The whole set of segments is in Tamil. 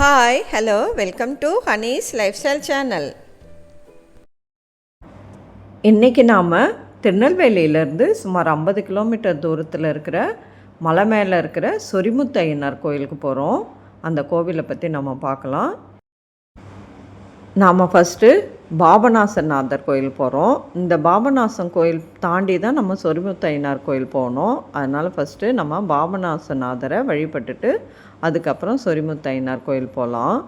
Hi hello welcome to Honey's lifestyle channel இன்றைக்கி நாம் திருநெல்வேலியிலேருந்து சுமார் ஐம்பது கிலோமீட்டர் தூரத்தில் இருக்கிற மலை மேலே இருக்கிற சொரிமுத்து ஐயனார் கோயிலுக்கு போகிறோம் அந்த கோவிலை பற்றி நம்ம பார்க்கலாம். நாம் ஃபஸ்ட்டு பாபநாசநாதர் கோயில் போகிறோம் இந்த பாபநாசம் கோயில் தாண்டி தான் நம்ம சொரிமுத்து ஐயனார் கோயில் போகணும். அதனால் ஃபஸ்ட்டு நம்ம பாபநாசநாதரை வழிபட்டுட்டு அதுக்கப்புறம் சொரிமுத்தையனார் கோயில் போகலாம்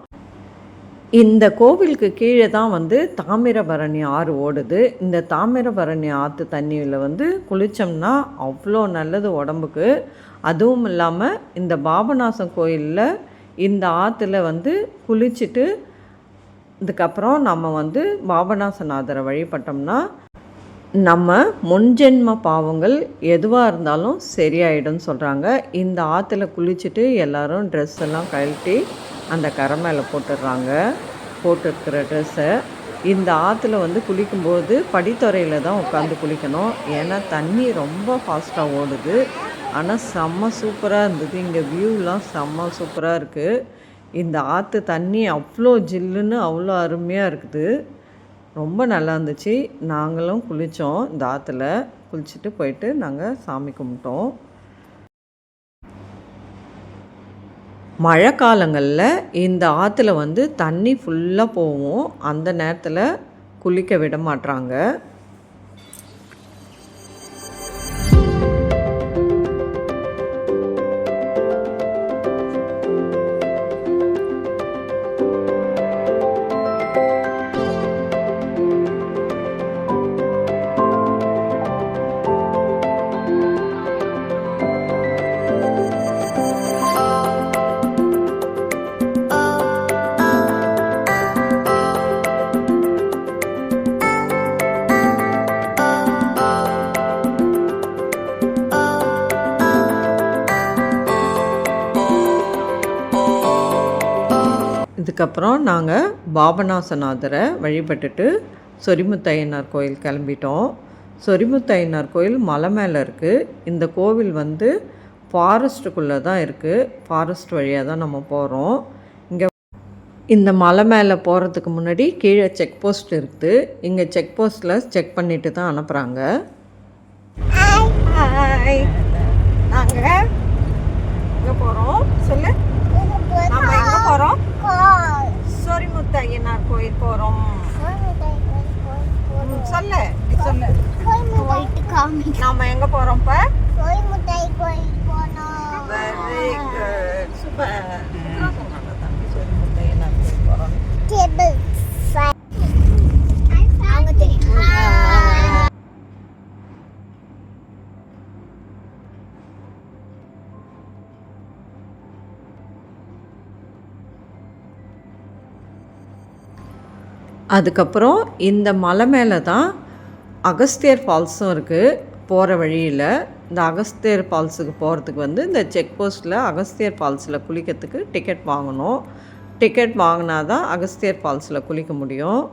இந்த கோவிலுக்கு கீழே தான் வந்து தாமிரபரணி ஆறு ஓடுது. இந்த தாமிரபரணி ஆற்று தண்ணியில் வந்து குளித்தோம்னா அவ்வளோ நல்லது உடம்புக்கு. அதுவும் இல்லாமல் இந்த பாபநாசம் கோயிலில் இந்த ஆற்றுல வந்து குளிச்சுட்டு இதுக்கப்புறம் நம்ம வந்து பாபநாசநாதரை வழிபட்டோம்னா நம்ம முன்ஜென்ம பாவங்கள் எதுவாக இருந்தாலும் சரியாயிடும்னு சொல்கிறாங்க இந்த ஆற்றுல குளிச்சுட்டு எல்லாரும் ட்ரெஸ் எல்லாம் கழட்டி அந்த கரை மேலே போட்டுடுறாங்க. போட்டுருக்கிற ட்ரெஸ்ஸை இந்த ஆற்றுல வந்து குளிக்கும்போது படித்துறையில் தான் உட்காந்து குளிக்கணும். ஏன்னா தண்ணி ரொம்ப ஃபாஸ்ட்டாக ஓடுது. ஆனால் செம்ம சூப்பராக இருந்தது. இங்கே வியூலாம் செம்ம சூப்பராக இருக்குது இந்த ஆற்று தண்ணி அவ்வளோ ஜில்லுன்னு அவ்வளோ அருமையாக இருக்குது. ரொம்ப நல்லா இருந்துச்சு. நாங்களும் குளித்தோம் இந்த ஆற்றுல குளிச்சுட்டு போயிட்டு நாங்கள் சாமி கும்பிட்டோம். மழை காலங்களில் இந்த ஆற்றுல வந்து தண்ணி ஃபுல்லாக போகும். அந்த நேரத்தில் குளிக்க விட மாட்டாங்க அதுக்கப்புறம் நாங்கள் பாபநாசநாதரை வழிபட்டுட்டு சொரிமுத்தையனார் கோயில் கிளம்பிட்டோம். சொரிமுத்தையனார் கோயில் மலை மேலே இருக்குது இந்த கோவில் வந்து ஃபாரஸ்ட்டுக்குள்ளே தான் இருக்குது ஃபாரஸ்ட் வழியாக தான் நம்ம போகிறோம் இங்கே இந்த மலை மேலே போகிறதுக்கு முன்னாடி கீழே செக் போஸ்ட் இருக்குது இங்கே செக் போஸ்ட்டில் செக் பண்ணிட்டு தான் அனுப்புகிறாங்க நாங்கள் இங்கே போகிறோம் சொல்லு நம்ம எங்கே போகிறோம் சொரிமுத்து ஐயனார் கோயில் போகிறோம் சொல்லு சொல்லு. நாம எங்க போறோம் இப்ப? Very good super. அதுக்கப்புறம் இந்த மலை மேலே தான் அகஸ்தியர் ஃபால்ஸும் இருக்குது போகிற வழியில். இந்த அகஸ்தியர் ஃபால்ஸுக்கு போகிறதுக்கு வந்து இந்த செக் போஸ்ட்டில் அகஸ்தியர் ஃபால்ஸில் குளிக்கிறதுக்கு டிக்கெட் வாங்கணும். டிக்கெட் வாங்கினா தான் அகஸ்தியர் ஃபால்ஸில் குளிக்க முடியும்.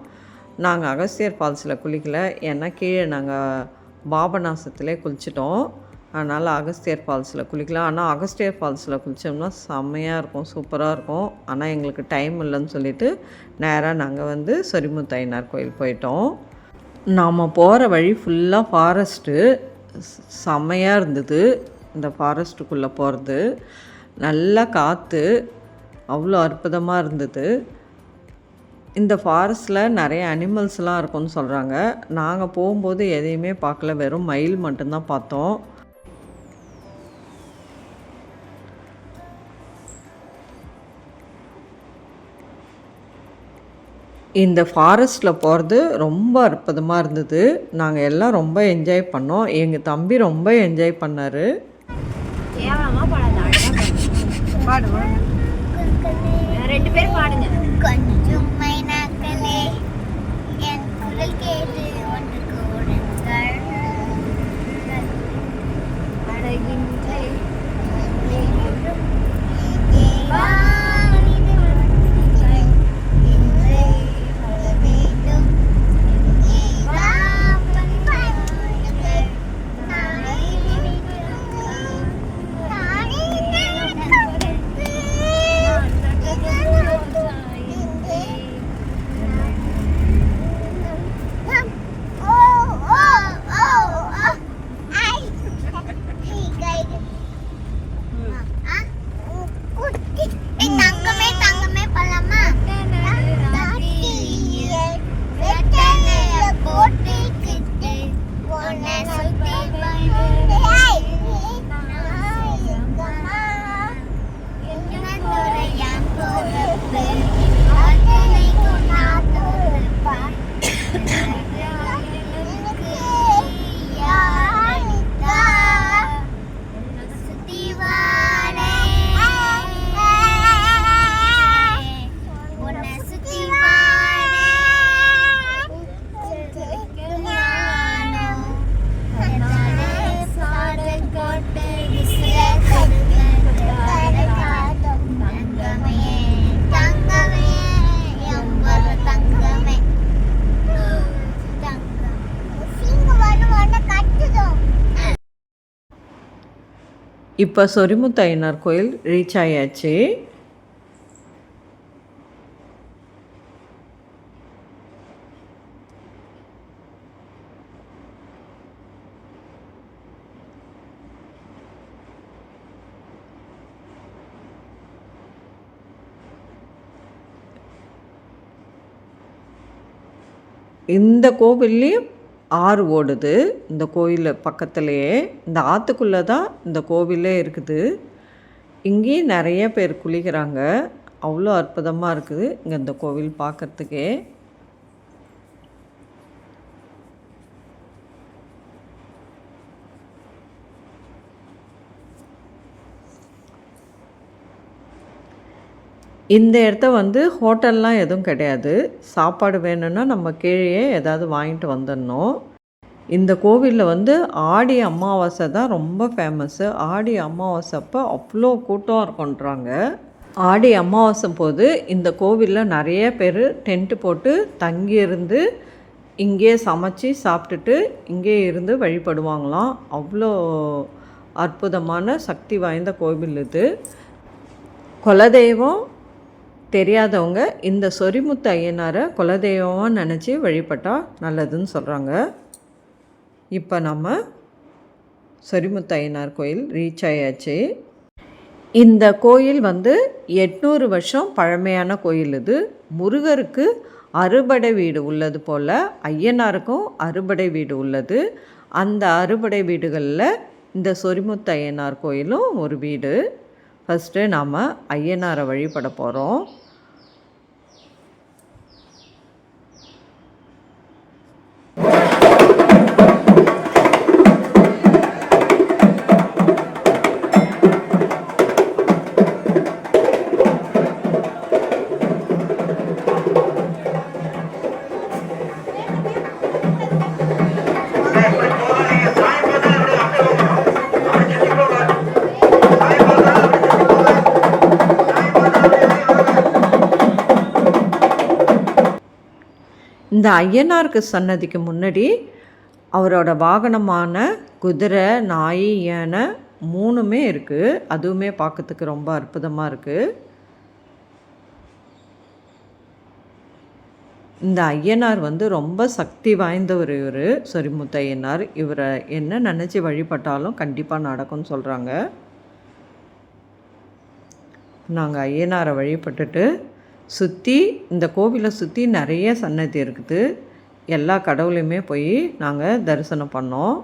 நாங்கள் அகஸ்தியர் ஃபால்ஸில் குளிக்கல. ஏன்னா கீழே நாங்கள் பாபநாசத்துலேயே குளிச்சிட்டோம். அதனால் அகஸ்தியர் ஃபால்ஸில் குளிக்கலாம். ஆனால் அகஸ்தியர் ஃபால்ஸில் குளித்தோம்னா செம்மையாக இருக்கும் சூப்பராக இருக்கும். ஆனால் எங்களுக்கு டைம் இல்லைன்னு சொல்லிட்டு நேராக நாங்கள் வந்து சொரிமுத்தையனார் கோயில் போயிட்டோம். நாம் போகிற வழி ஃபுல்லாக ஃபாரஸ்ட்டு செம்மையாக இருந்தது இந்த ஃபாரஸ்ட்டுக்குள்ளே போகிறது நல்லா காற்று அவ்வளோ அற்புதமாக இருந்தது. இந்த ஃபாரஸ்ட்டில் நிறைய அனிமல்ஸ்லாம் இருக்கும்னு சொல்கிறாங்க நாங்கள் போகும்போது எதையுமே பார்க்கல. வெறும் மயில் மட்டும்தான் பார்த்தோம். இந்த ஃபாரஸ்ட்டில் போகிறது ரொம்ப அற்புதமாக இருந்தது. நாங்கள் எல்லாம் ரொம்ப என்ஜாய் பண்ணோம். எங்கள் தம்பி ரொம்ப என்ஜாய் பண்ணார். ரெண்டு பேரும் பாடுங்க. இப்போ சொரிமுத்தையனார் கோயில் ரீச் ஆயாச்சு. இந்த கோவில்லையும் ஆறு ஓடுது. இந்த கோயில் பக்கத்துலேயே இந்த ஆற்றுக்குள்ளே தான் இந்த கோவிலே இருக்குது. இங்கேயும் நிறைய பேர் குளிக்கிறாங்க. அவ்வளோ அற்புதமாக இருக்குது. இங்கே இந்த கோவில் பார்க்குறதுக்கே. இந்த இடத்த வந்து ஹோட்டல்லாம் எதுவும் கிடையாது. சாப்பாடு வேணும்னா நம்ம கீழே ஏதாவது வாங்கிட்டு வந்துடணும். இந்த கோவிலில் வந்து ஆடி அமாவாசை தான் ரொம்ப ஃபேமஸ்ஸு ஆடி அமாவாசை அப்போ அவ்வளோ கூட்டம் இருக்குன்றாங்க ஆடி அமாவாசை போது இந்த கோவிலில் நிறைய பேர் டென்ட்டு போட்டு தங்கியிருந்து இங்கேயே சமைச்சு சாப்பிட்டுட்டு இங்கே இருந்து வழிபடுவாங்களாம். அவ்வளோ அற்புதமான சக்தி வாய்ந்த கோவில் இது. குலதெய்வம் தெரியாதவங்க இந்த சொரிமுத்து ஐயனாரை குலதெய்வமாக நினச்சி வழிபட்டால் நல்லதுன்னு சொல்கிறாங்க இப்போ நம்ம சொரிமுத்து ஐயனார் கோயில் ரீச் ஆயாச்சு. இந்த கோயில் வந்து எட்நூறு வருஷம் பழமையான கோயில் இது. முருகருக்கு அறுபடை வீடு உள்ளது போல் ஐயனாருக்கும் அறுபடை வீடு உள்ளது. அந்த அறுபடை வீடுகளில் இந்த சொரிமுத்து ஐயனார் கோயிலும் ஒரு வீடு. ஃபஸ்ட்டு நாம் ஐயனாரை வழிபட போகிறோம் இந்த ஐயனாருக்கு சன்னதிக்கு முன்னாடி அவரோட வாகனமான குதிரை நாய் யானை மூணுமே இருக்குது அதுவுமே பார்க்கறதுக்கு ரொம்ப அற்புதமாக இருக்குது இந்த ஐயனார் வந்து ரொம்ப சக்தி வாய்ந்தவர் இவர் சரி ஐயனார் இவரை என்ன நினச்சி வழிபட்டாலும் கண்டிப்பாக நடக்கும்னு சொல்கிறாங்க நாங்கள் ஐயனாரை வழிபட்டுட்டு சுற்றி இந்த கோவிலை சுற்றி நிறைய சன்னதி இருக்குது. எல்லா கடவுளையுமே போய் நாங்கள் தரிசனம் பண்ணோம்.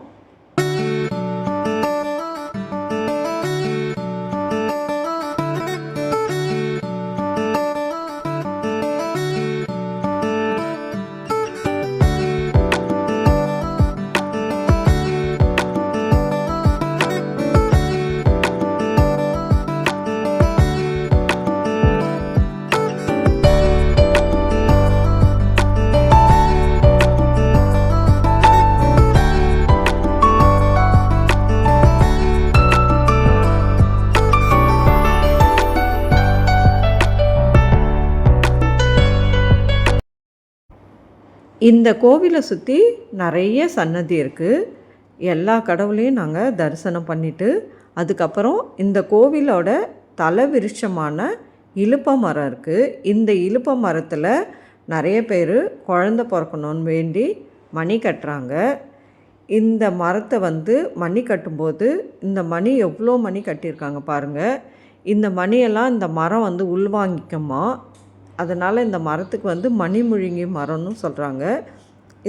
இந்த கோவிலை சுற்றி நிறைய சன்னதி இருக்குது எல்லா கடவுளையும் நாங்கள் தரிசனம் பண்ணிவிட்டு அதுக்கப்புறம் இந்த கோவிலோட தலை விருட்சமான இலுப்ப மரம் இருக்குது இந்த இழுப்ப மரத்தில் நிறைய பேர் குழந்த பிறக்கணும்னு வேண்டி மணி கட்டுறாங்க. இந்த மரத்தை வந்து மணி கட்டும்போது இந்த மணி எவ்வளோ மணி கட்டியிருக்காங்க பாருங்கள் இந்த மணியெல்லாம் இந்த மரம் வந்து உள்வாங்கிக்குமா? அதனால் இந்த மரத்துக்கு வந்து மணிமுழுங்கி மரம்னு சொல்கிறாங்க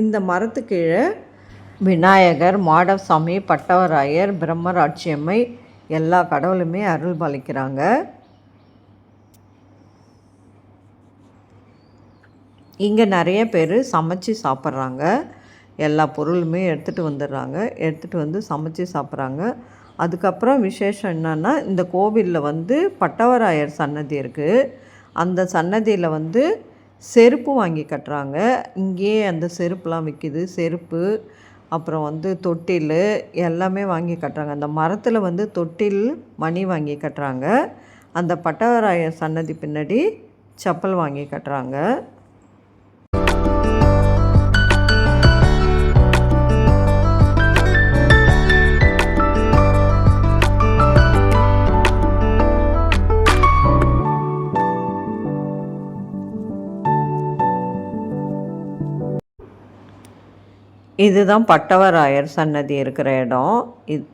இந்த மரத்து கீழே விநாயகர் மாடசாமி பட்டவராயர் பிரம்மராட்சியம்மை எல்லா கடவுளுமே அருள் பாலிக்கிறாங்க. இங்கே நிறைய பேர் சமைச்சு சாப்பிட்றாங்க. எல்லா பொருளுமே எடுத்துகிட்டு வந்துடுறாங்க. எடுத்துகிட்டு வந்து சமைச்சு சாப்பிட்றாங்க. அதுக்கப்புறம் விசேஷம் என்னென்னா இந்த கோவிலில் வந்து பட்டவராயர் சன்னதி இருக்குது அந்த சன்னதியில் வந்து செருப்பு வாங்கி கட்டுறாங்க. இங்கேயே அந்த செருப்புலாம் விற்கிது செருப்பு அப்புறம் வந்து தொட்டில் எல்லாமே வாங்கி கட்டுறாங்க. அந்த மரத்தில் வந்து தொட்டில் மணி வாங்கி கட்டுறாங்க. அந்த பட்டவராய சன்னதி பின்னாடி செப்பல் வாங்கி கட்டுறாங்க. இதுதான் பட்டவராயர் சன்னதி இருக்கிற இடம். இத்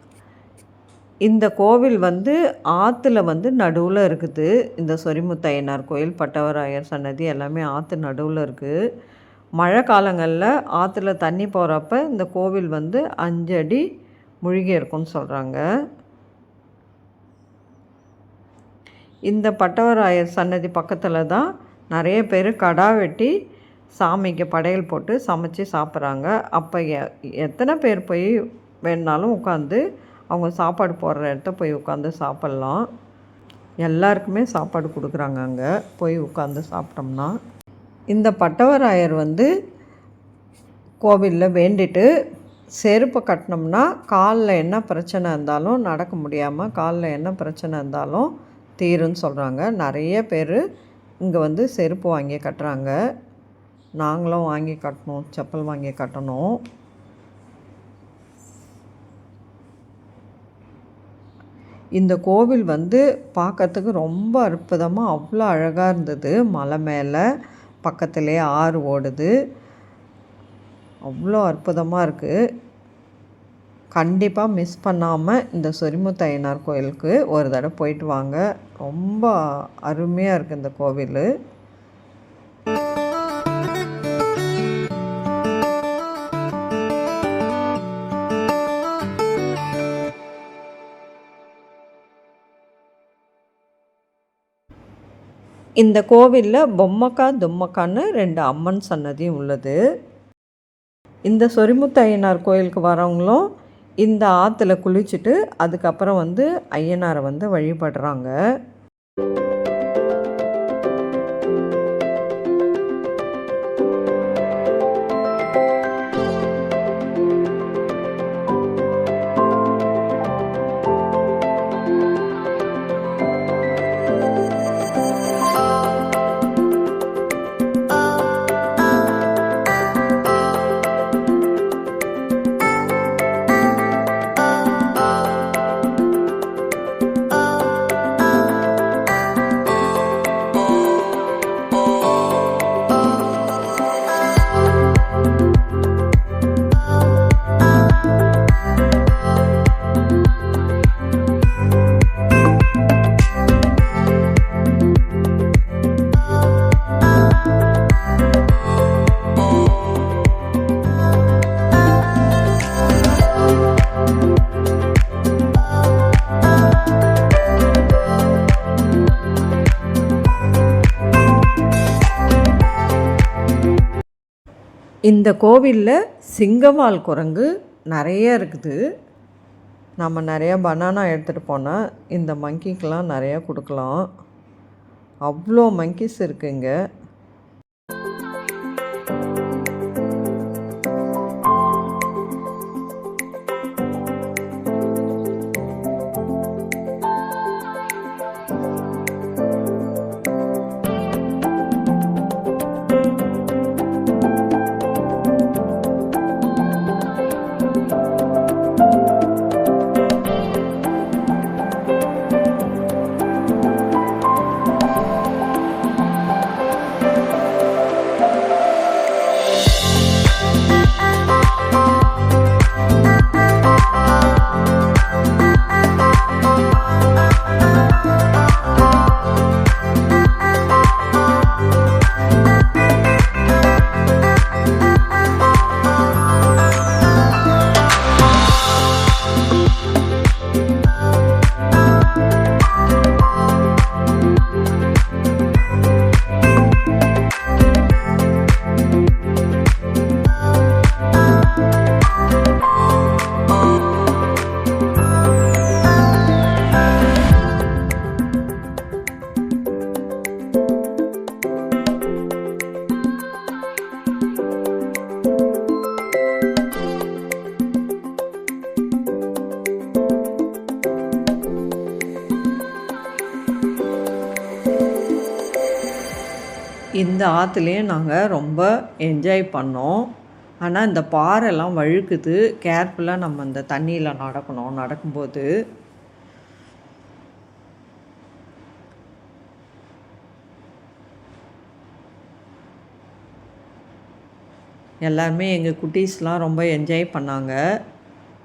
இந்த கோவில் வந்து ஆற்றுல வந்து நடுவில் இருக்குது. இந்த சொரிமுத்தையனார் கோயில் பட்டவராயர் சன்னதி எல்லாமே ஆற்று நடுவில் இருக்குது மழை காலங்களில் ஆற்றுல தண்ணி போகிறப்ப இந்த கோவில் வந்து அஞ்சு அடி முழுகி இருக்கும்னு சொல்கிறாங்க இந்த பட்டவராயர் சன்னதி பக்கத்தில் தான் நிறைய பேர் கடா வெட்டி சாமிக்கு படையல் போட்டு சமைச்சு சாப்பிட்றாங்க. அப்போ எ எத்தனை பேர் போய் வேணுனாலும் உட்காந்து அவங்க சாப்பாடு போடுற இடத்த போய் உட்காந்து சாப்பிட்லாம். எல்லாருக்குமே சாப்பாடு கொடுக்குறாங்க அங்கே. போய் உட்காந்து சாப்பிட்டோம்னா. இந்த பட்டவராயர் வந்து கோவிலில் வேண்டிட்டு செருப்பை கட்டினோம்னா காலில் என்ன பிரச்சனை இருந்தாலும் நடக்க முடியாமல் காலில் என்ன பிரச்சனை இருந்தாலும் தீருன்னு சொல்கிறாங்க நிறைய பேர் இங்கே வந்து செருப்பு வாங்கி கட்டுறாங்க. நாங்களும் வாங்கி கட்டணும் செப்பல் வாங்கி கட்டணும். இந்த கோவில் வந்து பார்க்கறதுக்கு ரொம்ப அற்புதமாக அவ்வளோ அழகாக இருந்தது. மலை மேலே பக்கத்திலே ஆறு ஓடுது. அவ்வளோ அற்புதமாக இருக்குது கண்டிப்பாக மிஸ் பண்ணாமல் இந்த சொரிமுத்தையனார் கோயிலுக்கு ஒரு தடவை போயிட்டு வாங்க. ரொம்ப அருமையாக இருக்குது இந்த கோவில். இந்த கோவிலில் பொம்மக்கா தும்மக்கான்னு ரெண்டு அம்மன் சன்னதியும் உள்ளது. இந்த சொரிமுத்து ஐயனார் கோயிலுக்கு வரவங்களும் இந்த ஆற்றுல குளிச்சுட்டு அதுக்கப்புறம் வந்து ஐயனாரை வந்து வழிபடுறாங்க. இந்த கோவிலில் சிங்கவால் குரங்கு நிறைய இருக்குது. நம்ம நிறையா பனானா எடுத்துகிட்டு போனால் இந்த மங்கிக்கெலாம் நிறையா கொடுக்கலாம். அவ்வளோ மங்கிஸ் இருக்குங்க. இந்த ஆற்றுலேயும் நாங்கள் ரொம்ப என்ஜாய் பண்ணோம். ஆனால் இந்த பாறைலாம் வழுக்குது. கேர்ஃபுல்லாக நம்ம இந்த தண்ணியில் நடக்கணும். நடக்கும்போது எல்லாருமே எங்கள் குட்டீஸ்லாம் ரொம்ப என்ஜாய் பண்ணாங்க.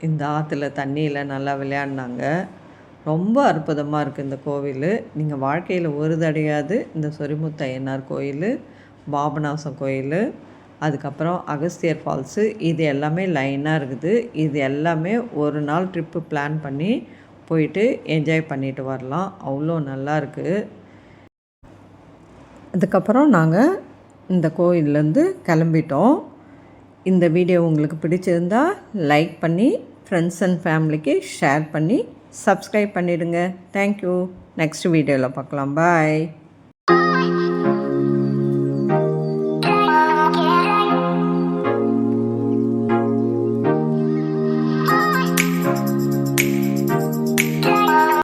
இந்த ஆற்றுல தண்ணியில் நல்லா விளையாடினாங்க. ரொம்ப அற்புதமாக இருக்குது இந்த கோவில். நீங்கள் வாழ்க்கையில் ஒரு தடையாது இந்த சொரிமுத்தையனார் கோயில் பாபநாசம் கோயில் அதுக்கப்புறம் அகஸ்தியர் ஃபால்ஸு. இது எல்லாமே லைனாக இருக்குது. இது எல்லாமே ஒரு நாள் ட்ரிப்பு பிளான் பண்ணி போயிட்டு என்ஜாய் பண்ணிட்டு வரலாம். அவ்வளோ நல்லா இருக்குது அதுக்கப்புறம் நாங்கள் இந்த கோயிலேருந்து கிளம்பிட்டோம். இந்த வீடியோ உங்களுக்கு பிடிச்சிருந்தா லைக் பண்ணி ஃப்ரெண்ட்ஸ் அண்ட் ஃபேமிலிக்கு ஷேர் பண்ணி சப்ஸ்கிரைப் பண்ணிவிடுங்க தேங்க்யூ நெக்ஸ்ட் வீடியோவில் பார்க்கலாம். பாய்